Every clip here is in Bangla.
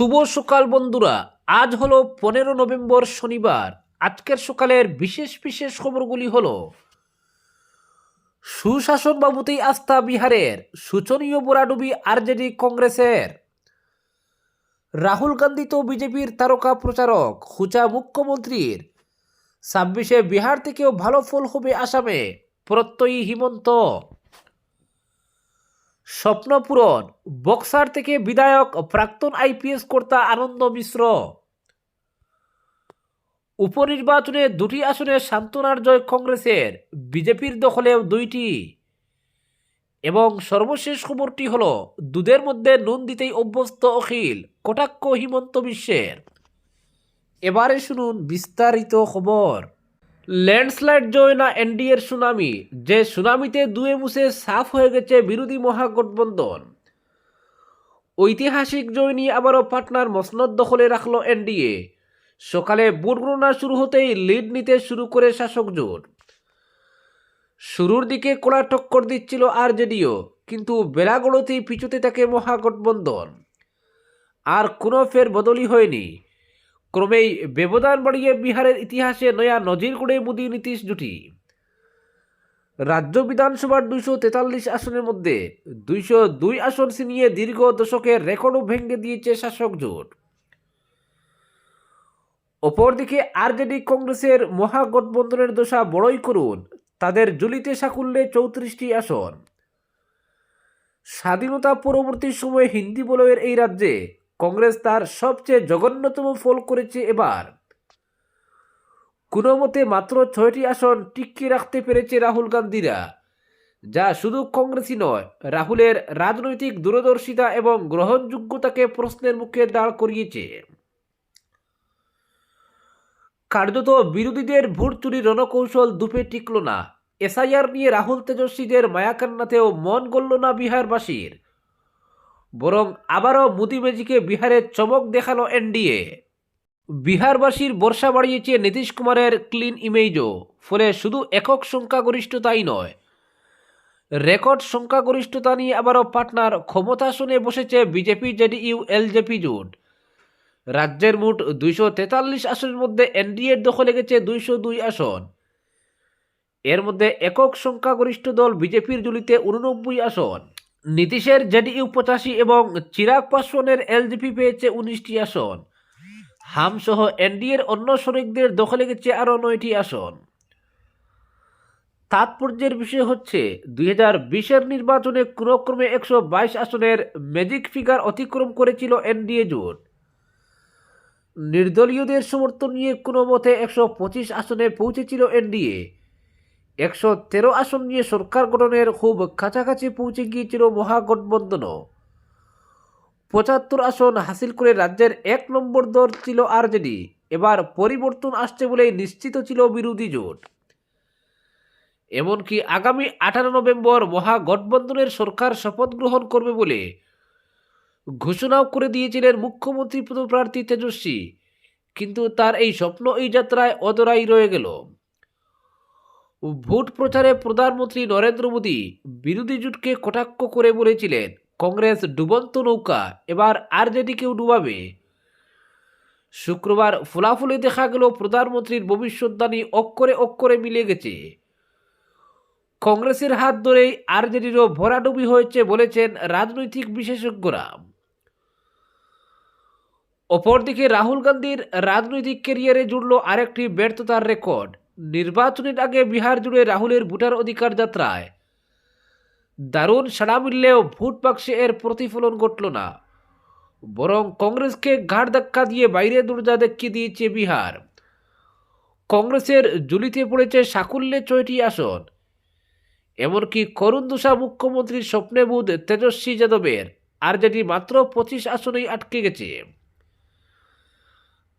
শুভ সকাল বন্ধুরা। আজ হলো পনেরো নভেম্বর শনিবার। আজকের সকালের বিশেষ বিশেষ খবরগুলি হল সুশাসন বাবুতেই আস্থা বিহারের সূচনীয় বোরাডুবি আরজেডি কংগ্রেসের। রাহুল গান্ধী তো বিজেপির তারকা প্রচারক হুচা মুখ্যমন্ত্রীর। ছাব্বিশে বিহার থেকেও ভালো ফল হবে আসামে, প্রত্যয়ী হিমন্ত। স্বপ্ন পূরণ। বক্সার থেকে বিধায়ক, প্রাক্তন আইপিএস কর্তা আনন্দ মিশ্র। উপনির্বাচনে দুটি আসনে সান্ত্বনার জয় কংগ্রেসের। বিজেপির দখলেও দুইটি। এবং সর্বশেষ খবরটি হল দুধের মধ্যে নুন দিতেই অভ্যস্ত অখিল, কটাক্ষ হিমন্ত বিশ্বের। এবারে শুনুন বিস্তারিত খবর। ল্যান্ডস্লাইড জয় না এনডিএর সুনামি, যে সুনামিতে দুয়ে মুছে সাফ হয়ে গেছে বিরোধী মহাগঠবন্ধন। ঐতিহাসিক জয় নিয়ে আবারও পাটনার মসনদ দখলে রাখল এনডিএ। সকালে ভোট গণনা শুরু হতেই লিড নিতে শুরু করে শাসক জোট। শুরুর দিকে কড়া টক্কর দিচ্ছিল আর আরজেডিও, কিন্তু বেলা গড়তেই পিছুতে থাকে মহাগঠবন্ধন। আর কোনো ফের বদলি হয়নি। ক্রমেই ব্যবধান বাড়িয়ে বিহারের ইতিহাসে নয়া নজির করে মোদী নীতিশ জুটি। রাজ্য বিধানসভার দুইশো তেতাল্লিশ আসনের মধ্যে দুইশো দুই আসন ছিনিয়ে দীর্ঘ দশকের রেকর্ডও ভেঙে দিয়েছে শাসক জোট। অপরদিকে আরজেডি কংগ্রেসের মহাগঠবন্ধনের দশা বড়ই করুন তাদের জুলিতে সাকুল্যে চৌত্রিশটি আসন। স্বাধীনতা পরবর্তী সময়ে হিন্দি বলয়ের এই রাজ্যে কংগ্রেস তার সবচেয়ে জঘন্যতম ফল করেছে এবার। কোনো মতে মাত্র ছয়টি আসন টিকিয়ে রাখতে পেরেছে রাহুল গান্ধীরা, যা শুধু কংগ্রেসই নয়, রাহুলের রাজনৈতিক দূরদর্শিতা এবং গ্রহণযোগ্যতাকে প্রশ্নের মুখে দাঁড় করিয়েছে। কার্যত বিরোধীদের ভোট চুরির রণকৌশল দুপে টিকল না। এসআইআর নিয়ে রাহুল তেজস্বীদের মায়াকান্নাতেও মন গলল না বিহারবাসীর। বরং আবারও মোদি ম্যাজিকে বিহারে চমক দেখাল এনডিএ। বিহারবাসীর বর্ষা বাড়িয়েছে নীতিশ কুমারের ক্লিন ইমেজও, ফলে শুধু একক সংখ্যাগরিষ্ঠতাই নয়। রেকর্ড সংখ্যাগরিষ্ঠতা নিয়ে আবারও পাটনার ক্ষমতাসনে বসেছে বিজেপি, জেডিইউ, এলজেপি জোট। রাজ্যের মোট দুইশো তেতাল্লিশ আসনের মধ্যে এনডিএর দখলে গেছে দুইশো দুই আসন। এর মধ্যে একক সংখ্যাগরিষ্ঠ দল বিজেপির জুলিতে উননব্বই আসন। নীতিশের জেডিইউ পঁচাশি এবং চিরাগ পাসওয়ানের এলজেপি পেয়েছে উনিশটি আসন। হাম সহ এনডিএর অন্য শরিকদের দখলে গেছে আরও নয়টি আসন। তাৎপর্যের বিষয় হচ্ছে, দুই হাজার বিশের নির্বাচনে ক্রমক্রমে একশো বাইশ আসনের ম্যাজিক ফিগার অতিক্রম করেছিল এনডিএ জোট। নির্দলীয়দের সমর্থন নিয়ে কোনো মতে একশো পঁচিশ আসনে পৌঁছেছিল এনডিএ। একশো তেরো আসন নিয়ে সরকার গঠনের খুব কাছাকাছি পৌঁছে গিয়েছিল মহাগঠবন্ধনও। পঁচাত্তর আসন হাসিল করে রাজ্যের এক নম্বর দল ছিল আরজেডি, এবার পরিবর্তন আসছে বলে নিশ্চিত ছিল বিরোধী জোট। এমনকি আগামী আঠারো নভেম্বর মহাগঠবন্ধনের সরকার শপথ গ্রহণ করবে বলে ঘোষণাও করে দিয়েছিলেন মুখ্যমন্ত্রী পদপ্রার্থী তেজস্বী। কিন্তু তার এই স্বপ্ন এই যাত্রায় অদরাই রয়ে গেল। ভোট প্রচারে প্রধানমন্ত্রী নরেন্দ্র মোদী বিরোধী জোটকে কটাক্ষ করে বলেছিলেন, কংগ্রেস ডুবন্ত নৌকা, এবার আরজেডিকেও ডুবাবে। শুক্রবার ফলাফলে দেখা গেল, প্রধানমন্ত্রীর ভবিষ্যৎবাণী অক্ষরে অক্ষরে মিলে গেছে। কংগ্রেসের হাত ধরেই আরজেডিরও ভরাডুবি হয়েছে বলেছেন রাজনৈতিক বিশেষজ্ঞরা। অপরদিকে রাহুল গান্ধীর রাজনৈতিক ক্যারিয়ারে জুড়ল আরেকটি ব্যর্থতার রেকর্ড। নির্বাচনের আগে বিহার জুড়ে রাহুলের ভোটার অধিকার যাত্রায়। দারুণ সাড়া মিললেও ভোট বাক্সে এর প্রতিফলন ঘটল না। বরং কংগ্রেসকে ঘাড় ধাক্কা দিয়ে বাইরে দরজা দেখিয়ে দিয়েছে বিহার। কংগ্রেসের জুলিতে পড়েছে সাকুল্যে ছয়টি আসন। এমনকি করুণ দোষা মুখ্যমন্ত্রীর স্বপ্নে বুধ তেজস্বী যাদবের, আর যেটি মাত্র পঁচিশ আসনেই আটকে গেছে।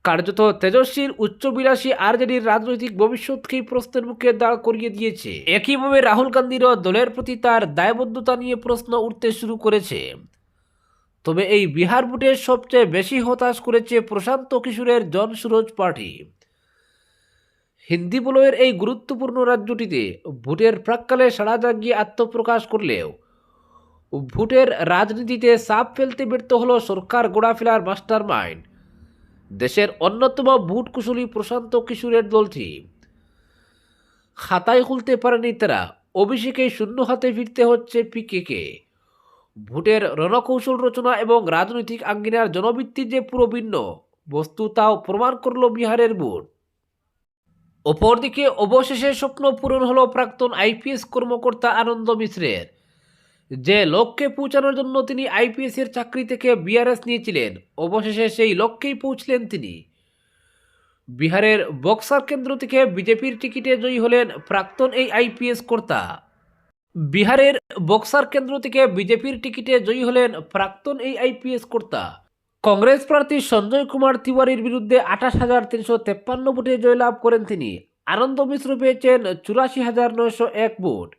কার্যত তেজস্বীর উচ্চবিলাসী আরজেডির রাজনৈতিক ভবিষ্যৎকেই প্রশ্নের মুখে দাঁড় করিয়ে দিয়েছে? একইভাবে রাহুল গান্ধীরও দলের প্রতি তার দায়বদ্ধতা নিয়ে প্রশ্ন উঠতে শুরু করেছে। তবে এই বিহার ভোটে সবচেয়ে বেশি হতাশ করেছে প্রশান্ত কিশোরের জন সুরজ পার্টি। হিন্দি বলয়ের এই গুরুত্বপূর্ণ রাজ্যটিতে ভোটের প্রাককালে সাড়া জাগিয়ে আত্মপ্রকাশ করলেও ভোটের রাজনীতিতে চাপ ফেলতে ব্যর্থ হলো সরকার গোড়া ফেলার মাস্টার মাইন্ড দেশের অন্যতম ভোট কুশলী প্রশান্ত কিশোরের দলটি। খাতায় খুলতে পারেনি তারা। অভিষেকে শূন্য হাতে ফিরতে হচ্ছে পিকেকে। ভোটের রণকৌশল রচনা এবং রাজনৈতিক আঙ্গিনার জনবৃত্তির যে পুরো ভিন্ন, বস্তু তাও প্রমাণ করল বিহারের ভোট। অপরদিকে অবশেষে স্বপ্ন পূরণ হলো প্রাক্তন আইপিএস কর্মকর্তা আনন্দ মিশ্রের। যে লক্ষ্যে পৌঁছানোর জন্য তিনি আইপিএস এর চাকরি থেকে বিআরএস নিয়েছিলেন। অবশেষে সেই লক্ষ্যেই পৌঁছলেন তিনি। বিহারের বক্সার কেন্দ্র থেকে বিজেপির টিকিটে জয়ী হলেন প্রাক্তন এই আইপিএস কর্তা। বিহারের বক্সার কেন্দ্র থেকে বিজেপির টিকিটে জয়ী হলেন প্রাক্তন এই আইপিএস কর্তা। কংগ্রেস প্রার্থী সঞ্জয় কুমার তিওয়ারির বিরুদ্ধে আঠাশ হাজার তিনশো তেপ্পান্ন ভোটে জয়লাভ করেন তিনি। আনন্দ মিশ্র পেয়েছেন চুরাশি হাজার নয়শো এক ভোট।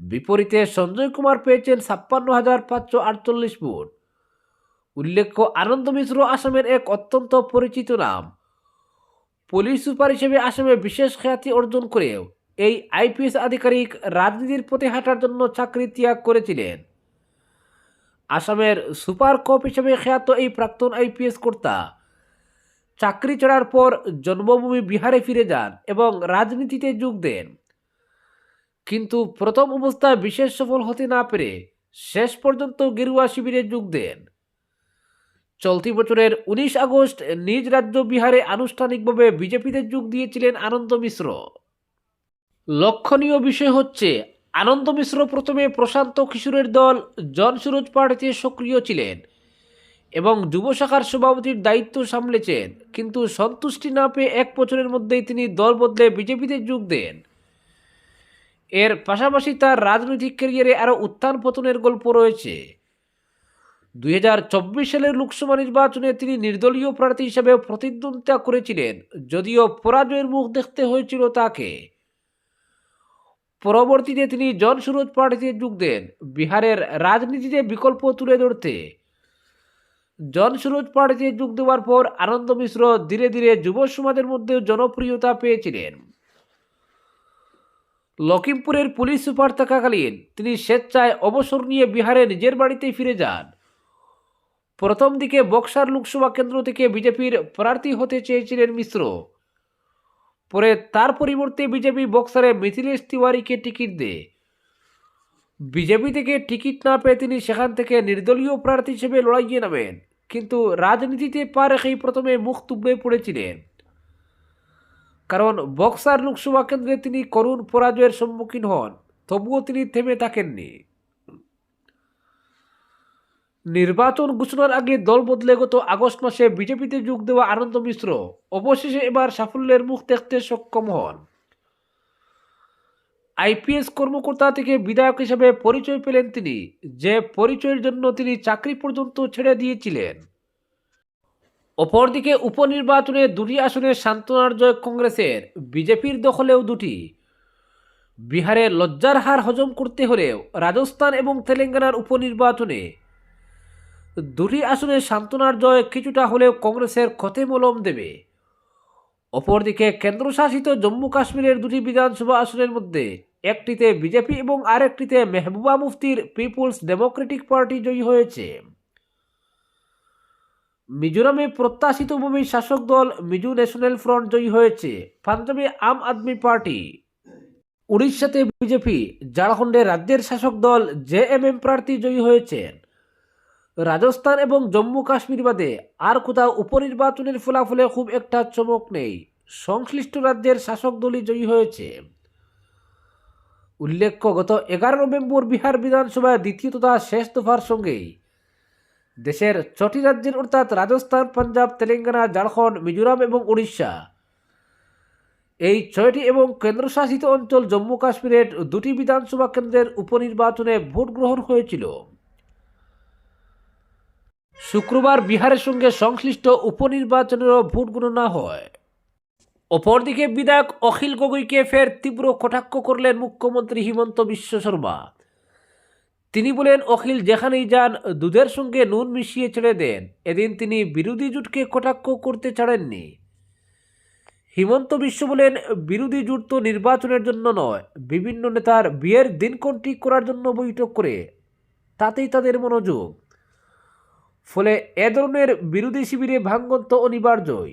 বিপরীতে সঞ্জয় কুমার পেয়েছেন ছাপ্পান্ন হাজার পাঁচশো আটচল্লিশ ভোট। উল্লেখ্য, আনন্দ মিশ্র আসামের এক অত্যন্ত পরিচিত নাম। পুলিশ সুপার হিসেবে আসামে বিশেষ খ্যাতি অর্জন করেও এই আইপিএস আধিকারিক রাজনীতির পথে হাঁটার জন্য চাকরি ত্যাগ করেছিলেন। আসামের সুপার কপ হিসেবে খ্যাত এই প্রাক্তন আইপিএস কর্তা। চাকরি ছাড়ার পর জন্মভূমি বিহারে ফিরে যান এবং রাজনীতিতে যোগ দেন। কিন্তু প্রথম অবস্থায় বিশেষ সফল হতে না পেরে শেষ পর্যন্ত গেরুয়া শিবিরে যোগ দেন। চলতি বছরের উনিশ আগস্ট নিজ রাজ্য বিহারে আনুষ্ঠানিকভাবে বিজেপিতে যোগ দিয়েছিলেন আনন্দ মিশ্র। লক্ষণীয় বিষয় হচ্ছে, আনন্দ মিশ্র প্রথমে প্রশান্ত কিশোরের দল জন সুরজ পার্টিতে সক্রিয় ছিলেন এবং যুব শাখার সভাপতির দায়িত্ব সামলেছেন, কিন্তু সন্তুষ্টি না পেয়ে এক বছরের মধ্যেই তিনি দল বদলে বিজেপিতে যোগ দেন। এর পাশাপাশি তার রাজনৈতিক ক্যারিয়ারে আরও উত্থান পতনের গল্প রয়েছে। দুই হাজার চব্বিশ সালের লোকসভা নির্বাচনে তিনি নির্দলীয় প্রার্থী হিসেবে প্রতিদ্বন্দ্বিতা করেছিলেন, যদিও পরাজয়ের মুখ দেখতে হয়েছিল তাকে। পরবর্তীতে তিনি জন সুরজ পার্টিতে যোগ দেন, বিহারের রাজনীতিতে বিকল্প তুলে ধরতে। জন সুরজ পার্টিতে যোগ দেওয়ার পর আনন্দ মিশ্র ধীরে ধীরে যুব সমাজের মধ্যে জনপ্রিয়তা পেয়েছিলেন। লখিমপুরের পুলিশ সুপার থাকাকালীন তিনি স্বেচ্ছায় অবসর নিয়ে বিহারে নিজের বাড়িতেই ফিরে যান। প্রথম দিকে বক্সার লোকসভা কেন্দ্র থেকে বিজেপির প্রার্থী হতে চেয়েছিলেন মিশ্র। পরে তার পরিবর্তে বিজেপি বক্সারে মিথিলেশ তিওয়ারিকে টিকিট দেয়। বিজেপি থেকে টিকিট না পেয়ে তিনি সেখান থেকে নির্দলীয় প্রার্থী হিসেবে লড়াইয়ে নামেন, কিন্তু রাজনীতিতে পা রেখেই প্রথমে মুখ তুবড়ে পড়েছিলেন। কারণ বক্সার লোকসভা কেন্দ্রে তিনি করুণ পরাজয়ের সম্মুখীন হন, তবুও তিনি থেমে থাকেননি। নির্বাচন ঘোষণার আগে দল বদলে গত আগস্ট মাসে বিজেপিতে যোগ দেওয়া আনন্দ মিশ্র অবশেষে এবার সাফল্যের মুখ দেখতে সক্ষম হন। আইপিএস কর্মকর্তা থেকে বিধায়ক হিসেবে পরিচয় পেলেন তিনি, যে পরিচয়ের জন্য তিনি চাকরি পর্যন্ত ছেড়ে দিয়েছিলেন। অপরদিকে উপনির্বাচনে দুটি আসনে সান্ত্বনার জয় কংগ্রেসের, বিজেপির দখলেও দুটি। বিহারে লজ্জার হার হজম করতে হলেও রাজস্থান এবং তেলেঙ্গানার উপনির্বাচনে দুটি আসনে সান্ত্বনার জয় কিছুটা হলেও কংগ্রেসের ক্ষতে মলম দেবে। অপরদিকে কেন্দ্রশাসিত জম্মু কাশ্মীরের দুটি বিধানসভা আসনের মধ্যে একটিতে বিজেপি এবং আরেকটিতে মেহবুবা মুফতির পিপুলস ডেমোক্রেটিক পার্টি জয়ী হয়েছে। মিজোরামে প্রত্যাশিত প্রত্যাশিতভাবেই শাসক দল মিজো ন্যাশনাল ফ্রন্ট জয়ী হয়েছে। পাঞ্জাবে আম আদমি পার্টি। উড়িষ্যাতে বিজেপি, ঝাড়খণ্ডে রাজ্যের শাসক দল জেএমএম প্রার্থী জয়ী হয়েছেন। রাজস্থান এবং জম্মু কাশ্মীর বাদে আর কোথাও উপনির্বাচনের ফলাফলে খুব একটা চমক নেই। সংশ্লিষ্ট রাজ্যের শাসক দলই জয়ী হয়েছে। উল্লেখ্য, গত এগারো নভেম্বর বিহার বিধানসভায় দ্বিতীয় তথা শেষ দফার সঙ্গেই দেশের ছটি রাজ্যের অর্থাৎ রাজস্থান, পাঞ্জাব, তেলেঙ্গানা, ঝাড়খণ্ড, মিজোরাম এবং উড়িষ্যা। এই ছয়টি এবং কেন্দ্রশাসিত অঞ্চল জম্মু কাশ্মীরের দুটি বিধানসভা কেন্দ্রের উপনির্বাচনে ভোট গ্রহণ হয়েছিল। শুক্রবার বিহারের সঙ্গে সংশ্লিষ্ট উপনির্বাচনেরও ভোট গণনা হয়। অপরদিকে বিধায়ক অখিল গগৈকে ফের তীব্র কটাক্ষ করলেন মুখ্যমন্ত্রী হিমন্ত বিশ্ব শর্মা। তিনি বলেন, অখিল, যেখানেই যান, দুধের সঙ্গে নুন মিশিয়ে ছেড়ে দেন। এদিন তিনি বিরোধী জোটকে কটাক্ষ করতে ছাড়েননি। হিমন্ত বিশ্ব বলেন, বিরোধী জোট তো নির্বাচনের জন্য নয়। বিভিন্ন নেতার বিয়ের দিনক্ষণ ঠিক করার জন্য বৈঠক করে, তাতেই তাদের মনোযোগ। ফলে এ ধরনের বিরোধী শিবিরে ভাঙ্গন তো অনিবার্যই।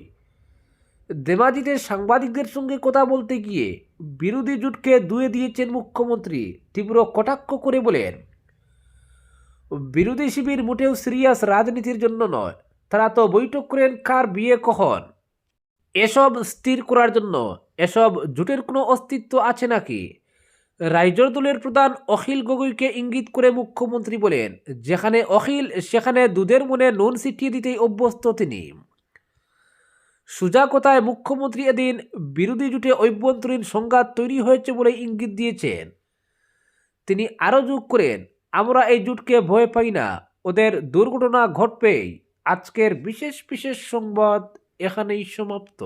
দেমাজিতে সাংবাদিকদের সঙ্গে কথা বলতে গিয়ে বিরোধী জোটকে দুয়ে দিয়েছেন মুখ্যমন্ত্রী। তীব্র কটাক্ষ করে বলেন বিরোধী শিবির মোটেও সিরিয়াস রাজনীতির জন্য নয়। তারা তো বৈঠক করেন, কার বিয়ে কখন? এসব স্থির করার জন্য এসব জোটের কোনো অস্তিত্ব আছে নাকি? রাইজর দলের প্রধান অখিল গগৈকে ইঙ্গিত করে মুখ্যমন্ত্রী বলেন, যেখানে অখিল, সেখানে দুধের মনে নুন ছিটিয়ে দিতেই অভ্যস্ত তিনি। সুজা কথায় মুখ্যমন্ত্রী এদিন বিরোধী জুটে অভ্যন্তরীণ সংঘাত তৈরি হয়েছে বলে ইঙ্গিত দিয়েছেন। তিনি আরও যোগ করেন আমরা এই জুটকে ভয় পাই না। ওদের দুর্ঘটনা ঘটবেই। আজকের বিশেষ বিশেষ সংবাদ এখানেই সমাপ্ত।